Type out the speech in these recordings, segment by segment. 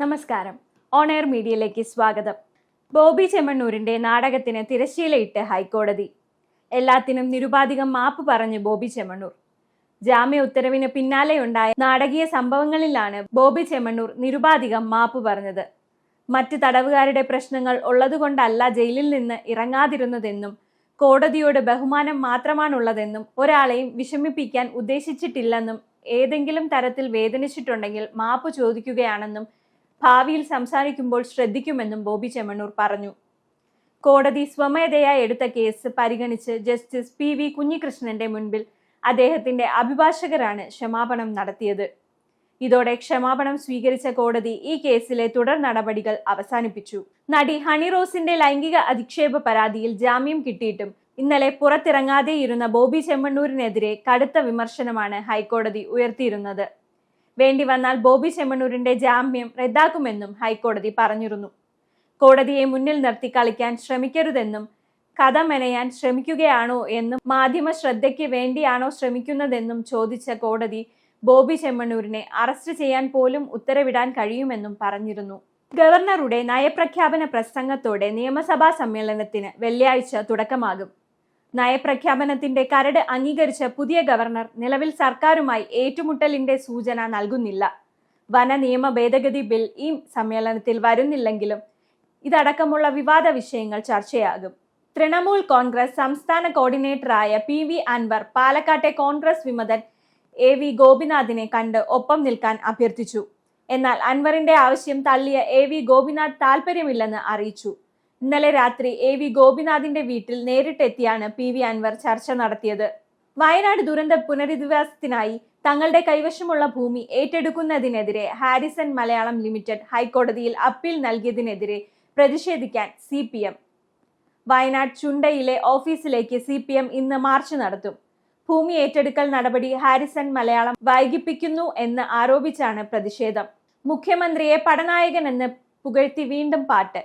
നമസ്കാരം. On air മീഡിയയിലേക്ക് സ്വാഗതം. ബോബി ചെമ്മണ്ണൂരിന്റെ നാടകത്തിന് തിരശ്ശീലയിട്ട് ഹൈക്കോടതി. എല്ലാത്തിനും നിരുപാധികം മാപ്പ് പറഞ്ഞു ബോബി ചെമ്മണ്ണൂർ. ജാമ്യ ഉത്തരവിന് പിന്നാലെയുണ്ടായ നാടകീയ സംഭവങ്ങളിലാണ് ബോബി ചെമ്മണ്ണൂർ നിരുപാധികം മാപ്പ് പറഞ്ഞത്. മറ്റ് തടവുകാരുടെ പ്രശ്നങ്ങൾ ഉള്ളതുകൊണ്ടല്ല ജയിലിൽ നിന്ന് ഇറങ്ങാതിരുന്നതെന്നും കോടതിയോട് ബഹുമാനം മാത്രമാണുള്ളതെന്നും ഒരാളെയും വിഷമിപ്പിക്കാൻ ഉദ്ദേശിച്ചിട്ടില്ലെന്നും ഏതെങ്കിലും തരത്തിൽ വേദനിച്ചിട്ടുണ്ടെങ്കിൽ മാപ്പ് ചോദിക്കുകയാണെന്നും ഭാവിയിൽ സംസാരിക്കുമ്പോൾ ശ്രദ്ധിക്കുമെന്നും ബോബി ചെമ്മണ്ണൂർ പറഞ്ഞു. കോടതി സ്വമേധയായി എടുത്ത കേസ് പരിഗണിച്ച് ജസ്റ്റിസ് പി വി കുഞ്ഞികൃഷ്ണന്റെ മുൻപിൽ അദ്ദേഹത്തിന്റെ അഭിഭാഷകരാണ് ക്ഷമാപണം നടത്തിയത്. ഇതോടെ ക്ഷമാപണം സ്വീകരിച്ച കോടതി ഈ കേസിലെ തുടർ നടപടികൾ അവസാനിപ്പിച്ചു. നടി ഹണി റോസിന്റെ ലൈംഗിക അധിക്ഷേപ പരാതിയിൽ ജാമ്യം കിട്ടിയിട്ടും ഇന്നലെ പുറത്തിറങ്ങാതെയിരുന്ന ബോബി ചെമ്മണ്ണൂരിനെതിരെ കടുത്ത വിമർശനമാണ് ഹൈക്കോടതി ഉയർത്തിയിരുന്നത്. വേണ്ടി വന്നാൽ ബോബി ചെമ്മണൂരിന്റെ ജാമ്യം റദ്ദാക്കുമെന്നും ഹൈക്കോടതി പറഞ്ഞിരുന്നു. കോടതിയെ മുന്നിൽ നിർത്തി കളിക്കാൻ ശ്രമിക്കരുതെന്നും കഥ മെനയാൻ ശ്രമിക്കുകയാണോ എന്നും മാധ്യമ ശ്രദ്ധയ്ക്ക് വേണ്ടിയാണോ ശ്രമിക്കുന്നതെന്നും ചോദിച്ച കോടതി ബോബി ചെമ്മണ്ണൂരിനെ അറസ്റ്റ് ചെയ്യാൻ പോലും ഉത്തരവിടാൻ കഴിയുമെന്നും പറഞ്ഞിരുന്നു. ഗവർണറുടെ നയപ്രഖ്യാപന പ്രസംഗത്തോടെ നിയമസഭാ സമ്മേളനത്തിന് വെള്ളിയാഴ്ച തുടക്കമാകും. നയപ്രഖ്യാപനത്തിന്റെ കരട് അംഗീകരിച്ച പുതിയ ഗവർണർ നിലവിൽ സർക്കാരുമായി ഏറ്റുമുട്ടലിന്റെ സൂചന നൽകുന്നില്ല. വന നിയമ ഭേദഗതി ബിൽ ഈ സമ്മേളനത്തിൽ വരുന്നില്ലെങ്കിലും ഇതടക്കമുള്ള വിവാദ വിഷയങ്ങൾ ചർച്ചയാകും. തൃണമൂൽ കോൺഗ്രസ് സംസ്ഥാന കോർഡിനേറ്ററായ പി വി അൻവർ പാലക്കാട്ടെ കോൺഗ്രസ് വിമതൻ എ വി ഗോപിനാഥിനെ കണ്ട് ഒപ്പം നിൽക്കാൻ അഭ്യർത്ഥിച്ചു. എന്നാൽ അൻവറിന്റെ ആവശ്യം തള്ളിയ എ വി ഗോപിനാഥ് താല്പര്യമില്ലെന്ന് അറിയിച്ചു. ഇന്നലെ രാത്രി എ വി ഗോപിനാഥിന്റെ വീട്ടിൽ നേരിട്ടെത്തിയാണ് പി വി അൻവർ ചർച്ച നടത്തിയത്. വയനാട് ദുരന്ത പുനരധിവാസത്തിനായി തങ്ങളുടെ കൈവശമുള്ള ഭൂമി ഏറ്റെടുക്കുന്നതിനെതിരെ ഹാരിസൺ മലയാളം ലിമിറ്റഡ് ഹൈക്കോടതിയിൽ അപ്പീൽ നൽകിയതിനെതിരെ പ്രതിഷേധിക്കാൻ സി പി എം. വയനാട് ചുണ്ടയിലെ ഓഫീസിലേക്ക് സി പി എം ഇന്ന് മാർച്ച് നടത്തും. ഭൂമി ഏറ്റെടുക്കൽ നടപടി ഹാരിസൺ മലയാളം വൈകിപ്പിക്കുന്നു എന്ന് ആരോപിച്ചാണ് പ്രതിഷേധം. മുഖ്യമന്ത്രിയെ പടനായകൻ എന്ന് പുകഴ്ത്തി വീണ്ടും പാട്ട്.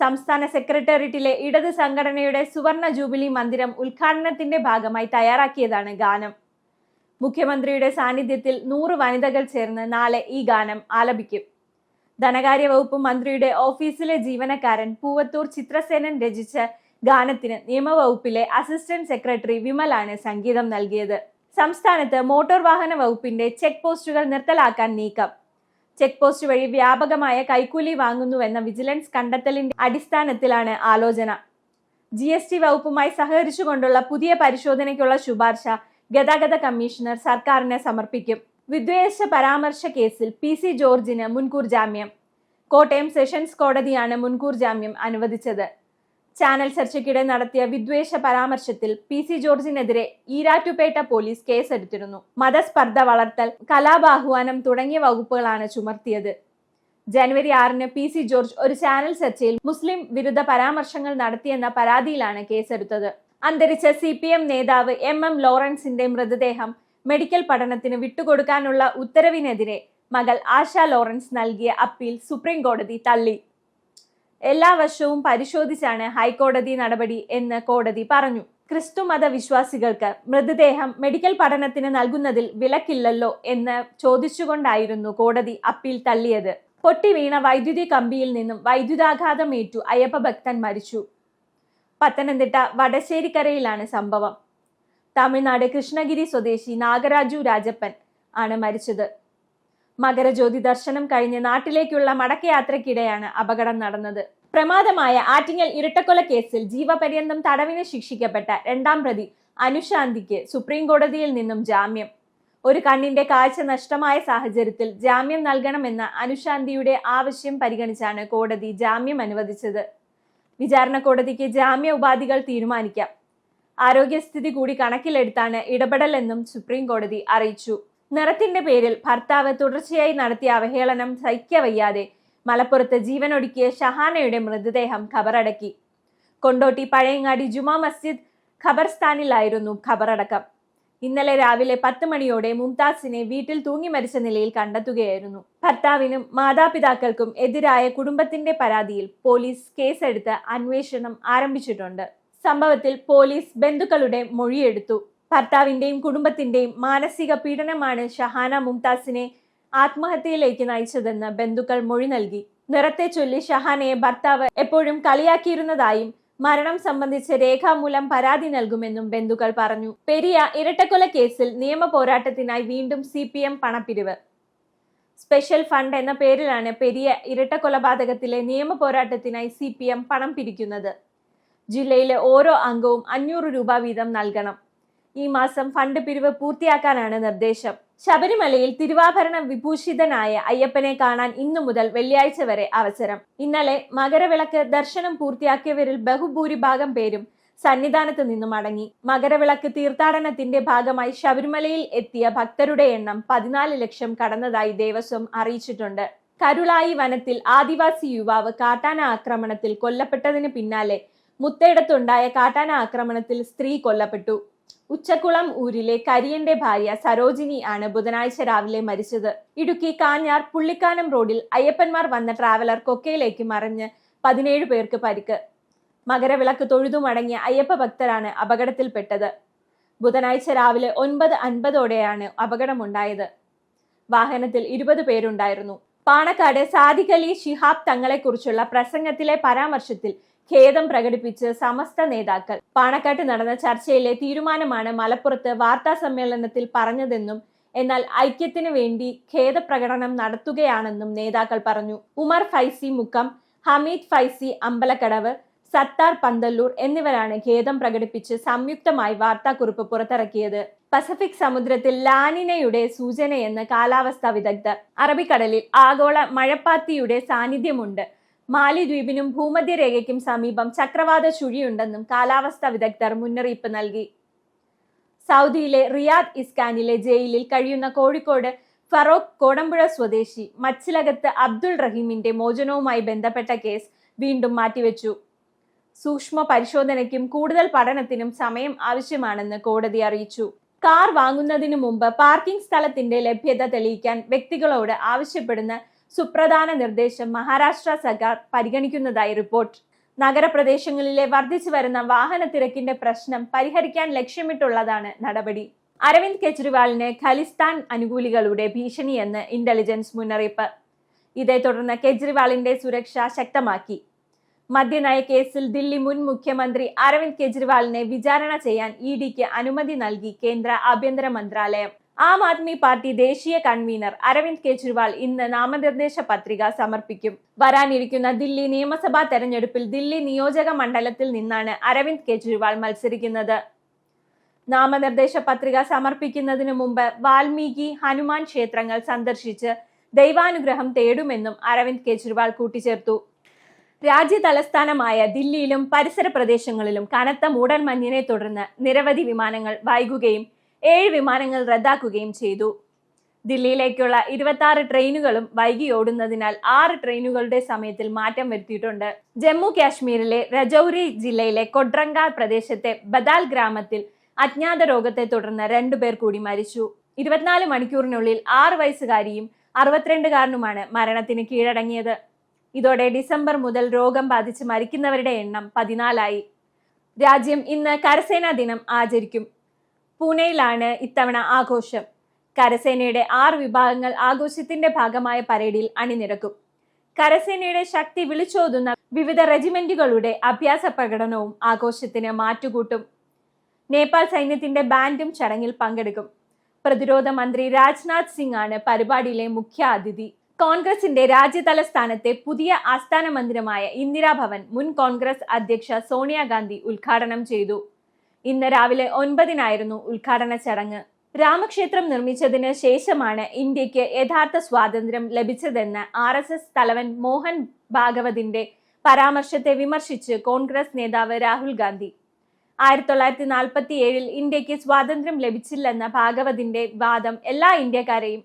സംസ്ഥാന സെക്രട്ടേറിയറ്റിലെ ഇടത് സംഘടനയുടെ സുവർണ ജൂബിലി മന്ദിരം ഉദ്ഘാടനത്തിന്റെ ഭാഗമായി തയ്യാറാക്കിയതാണ് ഗാനം. മുഖ്യമന്ത്രിയുടെ സാന്നിധ്യത്തിൽ നൂറ് വനിതകൾ ചേർന്ന് നാളെ ഈ ഗാനം ആലപിക്കും. ധനകാര്യ വകുപ്പ് മന്ത്രിയുടെ ഓഫീസിലെ ജീവനക്കാരൻ പൂവത്തൂർ ചിത്രസേനൻ രചിച്ച ഗാനത്തിന് നിയമവകുപ്പിലെ അസിസ്റ്റന്റ് സെക്രട്ടറി വിമലാണ് സംഗീതം നൽകിയത്. സംസ്ഥാനത്ത് മോട്ടോർ വാഹന വകുപ്പിന്റെ ചെക്ക് പോസ്റ്റുകൾ നിർത്തലാക്കാൻ നീക്കം. ചെക്ക് പോസ്റ്റ് വഴി വ്യാപകമായ കൈക്കൂലി വാങ്ങുന്നുവെന്ന വിജിലൻസ് കണ്ടെത്തലിന്റെ അടിസ്ഥാനത്തിലാണ് ആലോചന. ജി എസ് ടി വകുപ്പുമായി സഹകരിച്ചുകൊണ്ടുള്ള പുതിയ പരിശോധനയ്ക്കുള്ള ശുപാർശ ഗതാഗത കമ്മീഷണർ സർക്കാരിന് സമർപ്പിക്കും. വിദ്വേഷ പരാമർശ കേസിൽ പി സി ജോർജിന് മുൻകൂർ ജാമ്യം. കോട്ടയം സെഷൻസ് കോടതിയാണ് മുൻകൂർ ജാമ്യം അനുവദിച്ചത്. ചാനൽ ചർച്ചയ്ക്കിടെ നടത്തിയ വിദ്വേഷ പരാമർശത്തിൽ പി സി ജോർജിനെതിരെ ഈരാറ്റുപേട്ട പോലീസ് കേസെടുത്തിരുന്നു. മതസ്പർദ്ധ വളർത്തൽ കലാബാഹ്വാനം തുടങ്ങിയ വകുപ്പുകളാണ് ചുമർത്തിയത്. ജനുവരി ആറിന് പി സി ജോർജ് ഒരു ചാനൽ ചർച്ചയിൽ മുസ്ലിം വിരുദ്ധ പരാമർശങ്ങൾ നടത്തിയെന്ന പരാതിയിലാണ് കേസെടുത്തത്. അന്തരിച്ച സി പി എം നേതാവ് എം എം ലോറൻസിന്റെ മൃതദേഹം മെഡിക്കൽ പഠനത്തിന് വിട്ടുകൊടുക്കാനുള്ള ഉത്തരവിനെതിരെ മകൾ ആശ ലോറൻസ് നൽകിയ അപ്പീൽ സുപ്രീം കോടതി തള്ളി. എല്ലാ വർഷവും പരിശോധിച്ചാണ് ഹൈക്കോടതി നടപടി എന്ന് കോടതി പറഞ്ഞു. ക്രിസ്തുമത വിശ്വാസികൾക്ക് മൃതദേഹം മെഡിക്കൽ പഠനത്തിന് നൽകുന്നതിൽ വിലക്കില്ലല്ലോ എന്ന് ചോദിച്ചുകൊണ്ടായിരുന്നു കോടതി അപ്പീൽ തള്ളിയത്. പൊട്ടി വീണ വൈദ്യുതി കമ്പിയിൽ നിന്നും വൈദ്യുതാഘാതമേറ്റു അയ്യപ്പ ഭക്തൻ മരിച്ചു. പത്തനംതിട്ട വടശ്ശേരിക്കരയിലാണ് സംഭവം. തമിഴ്നാട് കൃഷ്ണഗിരി സ്വദേശി നാഗരാജു രാജപ്പൻ ആണ് മരിച്ചത്. മകരജ്യോതി ദർശനം കഴിഞ്ഞ് നാട്ടിലേക്കുള്ള മടക്കയാത്രയ്ക്കിടെയാണ് അപകടം നടന്നത്. പ്രമാദമായ ആറ്റിങ്ങൽ ഇരട്ടക്കൊല കേസിൽ ജീവപര്യന്തം തടവിന് ശിക്ഷിക്കപ്പെട്ട രണ്ടാം പ്രതി അനുശാന്തിക്ക് സുപ്രീം കോടതിയിൽ നിന്നും ജാമ്യം. ഒരു കണ്ണിന്റെ കാഴ്ച നഷ്ടമായ സാഹചര്യത്തിൽ ജാമ്യം നൽകണമെന്ന അനുശാന്തിയുടെ ആവശ്യം പരിഗണിച്ചാണ് കോടതി ജാമ്യം അനുവദിച്ചത്. വിചാരണ കോടതിക്ക് ജാമ്യ ഉപാധികൾ തീരുമാനിക്കാം. ആരോഗ്യസ്ഥിതി കൂടി കണക്കിലെടുത്താണ് ഇടപെടലെന്നും സുപ്രീം കോടതി അറിയിച്ചു. നിറത്തിന്റെ പേരിൽ ഭർത്താവ് തുടർച്ചയായി നടത്തിയ അവഹേളനം സഹിക്കവയ്യാതെ മലപ്പുറത്ത് ജീവനൊടുക്കിയ ഷഹാനയുടെ മൃതദേഹം ഖബറടക്കി. കൊണ്ടോട്ടി പഴയങ്ങാടി ജുമാ മസ്ജിദ് ഖബർസ്ഥാനിലായിരുന്നു ഖബറടക്കം. ഇന്നലെ രാവിലെ പത്ത് മണിയോടെ മുംതാസിനെ വീട്ടിൽ തൂങ്ങി മരിച്ച നിലയിൽ കണ്ടെത്തുകയായിരുന്നു. ഭർത്താവിനും മാതാപിതാക്കൾക്കും എതിരായ കുടുംബത്തിന്റെ പരാതിയിൽ പോലീസ് കേസെടുത്ത് അന്വേഷണം ആരംഭിച്ചിട്ടുണ്ട്. സംഭവത്തിൽ പോലീസ് ബന്ധുക്കളുടെ മൊഴിയെടുത്തു. ഭർത്താവിന്റെയും കുടുംബത്തിന്റെയും മാനസിക പീഡനമാണ് ഷഹാന മുംതാസിനെ ആത്മഹത്യയിലേക്ക് നയിച്ചതെന്ന് ബന്ധുക്കൾ മൊഴി നൽകി. നിറത്തെ ചൊല്ലി ഷഹാനയെ ഭർത്താവ് എപ്പോഴും കളിയാക്കിയിരുന്നതായും മരണം സംബന്ധിച്ച് രേഖാമൂലം പരാതി നൽകുമെന്നും ബന്ധുക്കൾ പറഞ്ഞു. പെരിയ ഇരട്ടക്കൊല കേസിൽ നിയമ പോരാട്ടത്തിനായി വീണ്ടും സി പി എം പണപ്പിരിവ്. സ്പെഷ്യൽ ഫണ്ട് എന്ന പേരിലാണ് പെരിയ ഇരട്ടക്കൊലപാതകത്തിലെ നിയമ പോരാട്ടത്തിനായി സി പി എം പണം പിരിക്കുന്നത്. ജില്ലയിലെ ഓരോ അംഗവും അഞ്ഞൂറ് രൂപ വീതം നൽകണം. ഈ മാസം ഫണ്ട് പിരിവ് പൂർത്തിയാക്കാനാണ് നിർദ്ദേശം. ശബരിമലയിൽ തിരുവാഭരണ വിഭൂഷിതനായ അയ്യപ്പനെ കാണാൻ ഇന്നു മുതൽ വെള്ളിയാഴ്ച വരെ അവസരം. ഇന്നലെ മകരവിളക്ക് ദർശനം പൂർത്തിയാക്കിയവരിൽ ബഹുഭൂരിഭാഗം പേരും സന്നിധാനത്ത് നിന്നും അടങ്ങി. മകരവിളക്ക് തീർത്ഥാടനത്തിന്റെ ഭാഗമായി ശബരിമലയിൽ എത്തിയ ഭക്തരുടെ എണ്ണം പതിനാല് ലക്ഷം കടന്നതായി ദേവസ്വം അറിയിച്ചിട്ടുണ്ട്. കരുളായി വനത്തിൽ ആദിവാസി യുവാവ് കാട്ടാന ആക്രമണത്തിൽ കൊല്ലപ്പെട്ടതിന് പിന്നാലെ മുത്തയിടത്തുണ്ടായ കാട്ടാന ആക്രമണത്തിൽ സ്ത്രീ കൊല്ലപ്പെട്ടു. ഉച്ചക്കുളം ഊരിലെ കരിയന്റെ ഭാര്യ സരോജിനി ആണ് ബുധനാഴ്ച രാവിലെ മരിച്ചത്. ഇടുക്കി കാഞ്ഞാർ പുള്ളിക്കാനം റോഡിൽ അയ്യപ്പന്മാർ വന്ന ട്രാവലർ കൊക്കയിലേക്ക് മറിഞ്ഞ് പതിനേഴ് പേർക്ക് പരിക്ക്. മകരവിളക്ക് തൊഴുതു മടങ്ങിയ അയ്യപ്പ ഭക്തരാണ് അപകടത്തിൽപ്പെട്ടത്. ബുധനാഴ്ച രാവിലെ ഒൻപത് അൻപതോടെയാണ് അപകടമുണ്ടായത്. വാഹനത്തിൽ ഇരുപത് പേരുണ്ടായിരുന്നു. പാണക്കാട് സാദിഖലി ശിഹാബ് തങ്ങളെക്കുറിച്ചുള്ള പ്രസംഗത്തിലെ പരാമർശത്തിൽ ഖേദം പ്രകടിപ്പിച്ച് സമസ്ത നേതാക്കൾ. പാണക്കാട്ട് നടന്ന ചർച്ചയിലെ തീരുമാനമാണ് മലപ്പുറത്ത് വാർത്താ സമ്മേളനത്തിൽ പറഞ്ഞതെന്നും എന്നാൽ ഐക്യത്തിനു വേണ്ടി ഖേദപ്രകടനം നടത്തുകയാണെന്നും നേതാക്കൾ പറഞ്ഞു. ഉമർ ഫൈസി മുക്കം ഹമീദ് ഫൈസി അമ്പലക്കടവ് സത്താർ പന്തല്ലൂർ എന്നിവരാണ് ഖേദം പ്രകടിപ്പിച്ച് സംയുക്തമായി വാർത്താക്കുറിപ്പ് പുറത്തിറക്കിയത്. പസഫിക് സമുദ്രത്തിൽ ലാനിനയുടെ സൂചനയെന്ന് കാലാവസ്ഥാ വിദഗ്ധർ. അറബിക്കടലിൽ ആഗോള മഴപ്പാത്തിയുടെ സാന്നിധ്യമുണ്ട്. മാലിദ്വീപിനും ഭൂമധ്യരേഖയ്ക്കും സമീപം ചക്രവാത ചുഴിയുണ്ടെന്നും കാലാവസ്ഥാ വിദഗ്ധർ മുന്നറിയിപ്പ് നൽകി. സൗദിയിലെ റിയാദ് ഇസ്കാനിലെ ജയിലിൽ കഴിയുന്ന കോഴിക്കോട് ഫറോക്ക് കോടമ്പുഴ സ്വദേശി മച്ചിലകത്ത് അബ്ദുൾ റഹീമിന്റെ മോചനവുമായി ബന്ധപ്പെട്ട കേസ് വീണ്ടും മാറ്റിവെച്ചു. സൂക്ഷ്മ പരിശോധനയ്ക്കും കൂടുതൽ പഠനത്തിനും സമയം ആവശ്യമാണെന്ന് കോടതി അറിയിച്ചു. കാർ വാങ്ങുന്നതിനു മുമ്പ് പാർക്കിംഗ് സ്ഥലത്തിന്റെ ലഭ്യത തെളിയിക്കാൻ വ്യക്തികളോട് ആവശ്യപ്പെടുന്ന സുപ്രധാന നിർദ്ദേശം മഹാരാഷ്ട്ര സർക്കാർ പരിഗണിക്കുന്നതായി റിപ്പോർട്ട്. നഗരപ്രദേശങ്ങളിലെ വർദ്ധിച്ചു വരുന്ന വാഹന തിരക്കിന്റെ പ്രശ്നം പരിഹരിക്കാൻ ലക്ഷ്യമിട്ടുള്ളതാണ് നടപടി. അരവിന്ദ് കെജ്രിവാളിന് ഖലിസ്ഥാൻ അനുകൂലികളുടെ ഭീഷണിയെന്ന് ഇന്റലിജൻസ് മുന്നറിയിപ്പ്. ഇതേ തുടർന്ന് കെജ്രിവാളിന്റെ സുരക്ഷ ശക്തമാക്കി. മദ്യനയ കേസിൽ ദില്ലി മുൻ മുഖ്യമന്ത്രി അരവിന്ദ് കെജ്രിവാളിനെ വിചാരണ ചെയ്യാൻ ഇ ഡിക്ക് അനുമതി നൽകി കേന്ദ്ര ആഭ്യന്തര മന്ത്രാലയം. ആം ആദ്മി പാർട്ടി ദേശീയ കൺവീനർ അരവിന്ദ് കെജ്രിവാൾ ഇന്ന് നാമനിർദ്ദേശ പത്രിക സമർപ്പിക്കും. വരാനിരിക്കുന്ന ദില്ലി നിയമസഭാ തെരഞ്ഞെടുപ്പിൽ ദില്ലി നിയോജക മണ്ഡലത്തിൽ നിന്നാണ് അരവിന്ദ് കെജ്രിവാൾ മത്സരിക്കുന്നത്. നാമനിർദ്ദേശ പത്രിക സമർപ്പിക്കുന്നതിനു മുമ്പ് വാൽമീകി ഹനുമാൻ ക്ഷേത്രങ്ങൾ സന്ദർശിച്ച് ദൈവാനുഗ്രഹം തേടുമെന്നും അരവിന്ദ് കെജ്രിവാൾ കൂട്ടിച്ചേർത്തു. രാജ്യ തലസ്ഥാനമായ ദില്ലിയിലും പരിസര പ്രദേശങ്ങളിലും കനത്ത മൂടൽമഞ്ഞിനെ തുടർന്ന് നിരവധി വിമാനങ്ങൾ വൈകുകയും ഏഴ് വിമാനങ്ങൾ റദ്ദാക്കുകയും ചെയ്തു. ദില്ലിയിലേക്കുള്ള ഇരുപത്തി ട്രെയിനുകളും വൈകി ഓടുന്നതിനാൽ ആറ് ട്രെയിനുകളുടെ സമയത്തിൽ മാറ്റം വരുത്തിയിട്ടുണ്ട്. ജമ്മു കാശ്മീരിലെ രജൌരി ജില്ലയിലെ കൊഡ്രങ്ക പ്രദേശത്തെ ബദാൽ ഗ്രാമത്തിൽ അജ്ഞാത രോഗത്തെ തുടർന്ന് രണ്ടുപേർ കൂടി മരിച്ചു. ഇരുപത്തിനാല് മണിക്കൂറിനുള്ളിൽ ആറ് വയസ്സുകാരിയും അറുപത്തിരണ്ടുകാരനുമാണ് മരണത്തിന് കീഴടങ്ങിയത്. ഇതോടെ ഡിസംബർ മുതൽ രോഗം ബാധിച്ച് മരിക്കുന്നവരുടെ എണ്ണം പതിനാലായി. രാജ്യം ഇന്ന് കരസേനാ ദിനം ആചരിക്കും. പൂനെയിലാണ് ഇത്തവണ ആഘോഷം. കരസേനയുടെ ആറ് വിഭാഗങ്ങൾ ആഘോഷത്തിന്റെ ഭാഗമായ പരേഡിൽ അണിനിരക്കും. കരസേനയുടെ ശക്തി വിളിച്ചോതുന്ന വിവിധ റെജിമെന്റുകളുടെ അഭ്യാസ പ്രകടനവും ആഘോഷത്തിന് മാറ്റുകൂട്ടും. നേപ്പാൾ സൈന്യത്തിന്റെ ബാൻഡും ചടങ്ങിൽ പങ്കെടുക്കും. പ്രതിരോധ മന്ത്രി രാജ്നാഥ് സിംഗ് ആണ് പരിപാടിയിലെ മുഖ്യ അതിഥി കോൺഗ്രസിന്റെ രാജ്യതലസ്ഥാനത്തെ പുതിയ ആസ്ഥാന മന്ദിരമായ ഇന്ദിരാഭവൻ മുൻ കോൺഗ്രസ് അധ്യക്ഷ സോണിയാഗാന്ധി ഉദ്ഘാടനം ചെയ്തു. ഇന്ന് രാവിലെ ഒൻപതിനായിരുന്നു ഉദ്ഘാടന ചടങ്ങ്. രാമക്ഷേത്രം നിർമ്മിച്ചതിന് ശേഷമാണ് ഇന്ത്യയ്ക്ക് യഥാർത്ഥ സ്വാതന്ത്ര്യം ലഭിച്ചതെന്ന് ആർ എസ് എസ് തലവൻ മോഹൻ ഭാഗവതിന്റെ പരാമർശത്തെ വിമർശിച്ച് കോൺഗ്രസ് നേതാവ് രാഹുൽ ഗാന്ധി. ആയിരത്തി തൊള്ളായിരത്തി നാൽപ്പത്തി ഏഴിൽ ഇന്ത്യയ്ക്ക് സ്വാതന്ത്ര്യം ലഭിച്ചില്ലെന്ന ഭാഗവതിന്റെ വാദം എല്ലാ ഇന്ത്യക്കാരെയും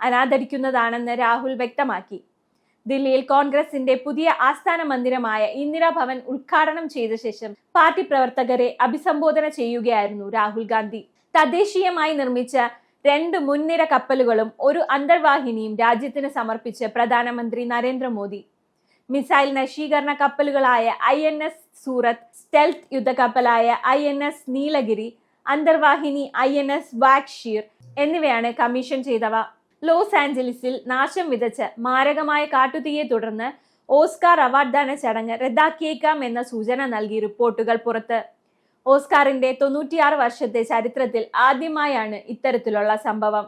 അനാദരിക്കുന്നതാണെന്ന് രാഹുൽ വ്യക്തമാക്കി. ദില്ലിയിൽ കോൺഗ്രസിന്റെ പുതിയ ആസ്ഥാന മന്ദിരമായ ഇന്ദിരാഭവൻ ഉദ്ഘാടനം ചെയ്ത ശേഷം പാർട്ടി പ്രവർത്തകരെ അഭിസംബോധന ചെയ്യുകയായിരുന്നു രാഹുൽ ഗാന്ധി. തദ്ദേശീയമായി നിർമ്മിച്ച രണ്ട് മുൻനിര കപ്പലുകളും ഒരു അന്തർവാഹിനിയും രാജ്യത്തിന് സമർപ്പിച്ച് പ്രധാനമന്ത്രി നരേന്ദ്രമോദി. മിസൈൽ നശീകരണ കപ്പലുകളായ I N S Surat stealth യുദ്ധക്കപ്പലായ I N S Nilgiri അന്തർവാഹിനി ഐ എൻ എസ് വാക്ഷീർ എന്നിവയാണ് കമ്മീഷൻ ചെയ്തവ. ലോസ് ആഞ്ചലസിൽ നാശം വിതച്ച് മാരകമായ കാട്ടുതീയെ തുടർന്ന് ഓസ്കാർ അവാർഡ് ദാന ചടങ്ങ് റദ്ദാക്കിയേക്കാം എന്ന സൂചന നൽകി റിപ്പോർട്ടുകൾ പുറത്ത്. ഓസ്കാറിന്റെ തൊണ്ണൂറ്റിയാറ് വർഷത്തെ ചരിത്രത്തിൽ ആദ്യമായാണ് ഇത്തരത്തിലുള്ള സംഭവം.